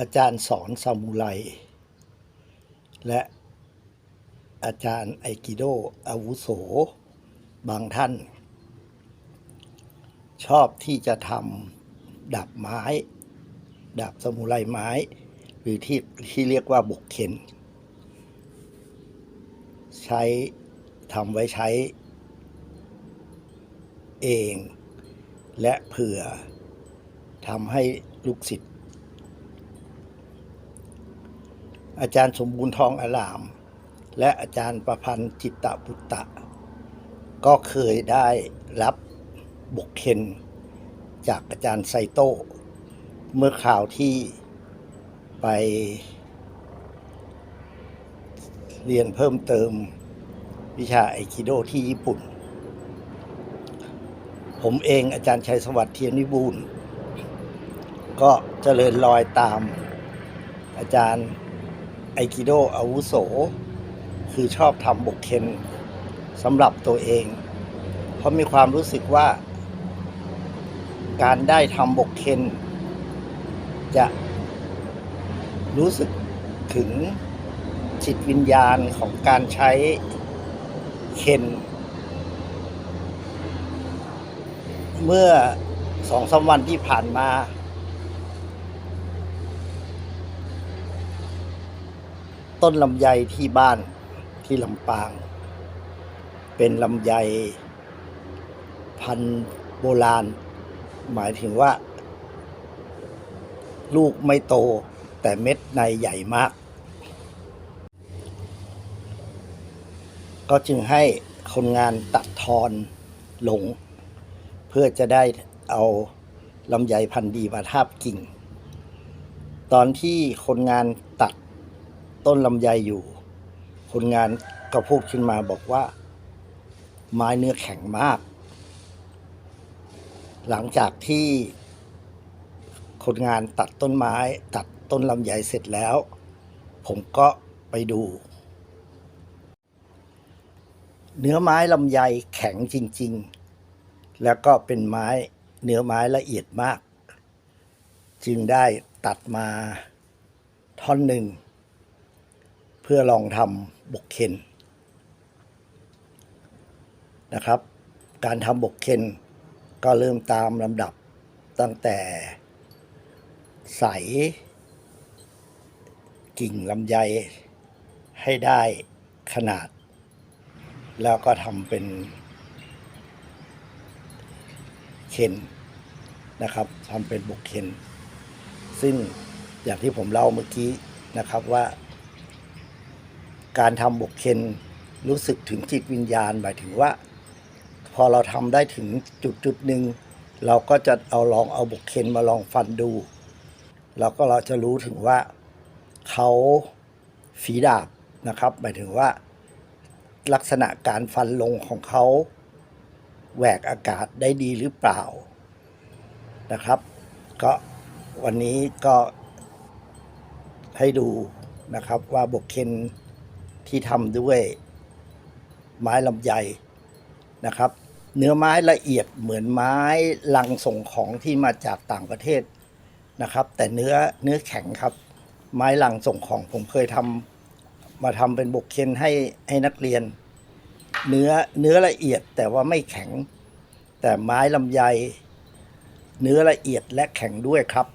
อาจารย์สอนซามูไร และอาจารย์ไอกิโดอาวุโส บางท่าน ชอบที่จะทำดาบไม้ ดาบซามูไรไม้ หรือที่ที่เรียกว่าบกเข็น ใช้ทำไว้ใช้ เอง และเผื่อทำให้ลูกศิษย์ อาจารย์สมบูรณ์ทองอลาม และอาจารย์ประพันธ์จิตตะบุตตะ ก็เคยได้รับบุกเคนจากอาจารย์ไซโต้เมื่อข่าวที่ไปเรียนเพิ่มเติมวิชาไอคิโดที่ญี่ปุ่น ผมเองอาจารย์ชัยสวัสดิ์เทียนวิบูลก็เจริญรอยตามอาจารย์ ไอคิโดอาวุโส คือชอบทำบกเคนสำหรับตัวเอง เพราะมีความรู้สึกว่า การได้ทำบกเคนจะรู้สึกถึงจิตวิญญาณของการใช้เคนเมื่อสองสามวันที่ผ่านมา ต้นลำไยที่บ้านที่ลำปาง เป็นลำไยพันโบราณ หมายถึงว่า ลูกไม่โตแต่เม็ดในใหญ่มาก ก็จึงให้คนงานตัดทอนลง เพื่อจะได้เอาลำไยพันธุ์ดีมาทาบกิ่ง ตอนที่คนงานตัด ต้นลำไยอยู่ คนงานก็พูดขึ้นมาบอกว่า ไม้เนื้อแข็งมาก หลังจากที่คนงานตัดต้นไม้ ตัดต้นลำไยเสร็จแล้ว ผมก็ไปดู เนื้อไม้ลำไยแข็งจริง ๆ แล้วก็เป็นไม้เนื้อไม้ละเอียดมาก จึงได้ตัดมาท่อนหนึ่ง เพื่อลองทำบกเคนนะครับ การทำบกเคนก็เริ่มตามลำดับตั้งแต่ใสกิ่งลำไยให้ได้ขนาด แล้วก็ทำเป็นเคนนะครับทำเป็นบกเคนซึ่งอย่างที่ผมเล่าเมื่อกี้นะครับว่า การทำบกเคนรู้สึกถึงจิตวิญญาณหมายถึงว่า พอเราทำได้ถึงจุดจุดหนึ่งเราก็จะเอาลองเอาบกเคนมาลองฟันดูเราก็เราจะรู้ถึงว่าเขาฝีดาบนะครับ หมายถึงว่า ลักษณะการฟันลงของเขาแหวกอากาศได้ดีหรือเปล่านะครับ ก็วันนี้ก็ให้ดูนะครับว่าบกเคน ที่ทำด้วยไม้ลำไยนะครับ เนื้อไม้ละเอียดเหมือนไม้ลังส่งของที่มาจากต่างประเทศนะครับ แต่เนื้อเนื้อแข็งครับ ไม้ลังส่งของผมเคยทำมาทำเป็นบกเคนให้ให้นักเรียน เนื้อเนื้อละเอียดแต่ว่าไม่แข็ง แต่ไม้ลำไย เนื้อละเอียดและแข็งด้วยครับ